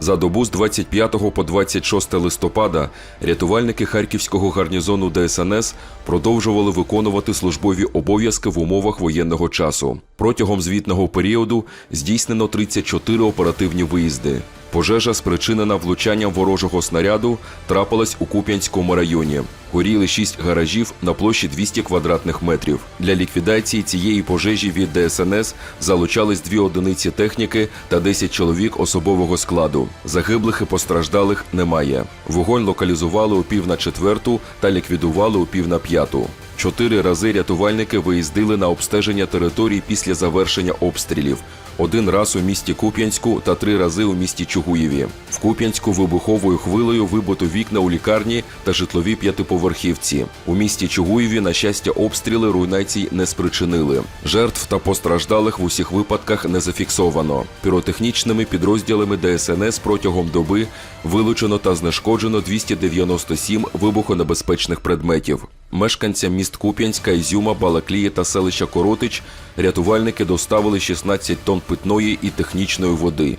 За добу з 25 по 26 листопада рятувальники харківського гарнізону ДСНС продовжували виконувати службові обов'язки в умовах воєнного часу. Протягом звітного періоду здійснено 34 оперативні виїзди. Пожежа, спричинена влучанням ворожого снаряду, трапилась у Куп'янському районі. Горіли шість гаражів на площі 200 квадратних метрів. Для ліквідації цієї пожежі від ДСНС залучались дві одиниці техніки та 10 чоловік особового складу. Загиблих і постраждалих немає. Вогонь локалізували у пів на четверту та ліквідували у пів на п'яту. Чотири рази рятувальники виїздили на обстеження територій після завершення обстрілів. Один раз у місті Куп'янську та три рази у місті Чугуєві. В Куп'янську вибуховою хвилею вибито вікна у лікарні та житлові п'ятиповерхівці. У місті Чугуєві, на щастя, обстріли руйнацій не спричинили. Жертв та постраждалих в усіх випадках не зафіксовано. Піротехнічними підрозділами ДСНС протягом доби вилучено та знешкоджено 297 вибухонебезпечних предметів. Мешканцям міст Куп'янська, Ізюма, Балаклії та селища Коротич рятувальники доставили 16 тонн питної і технічної води.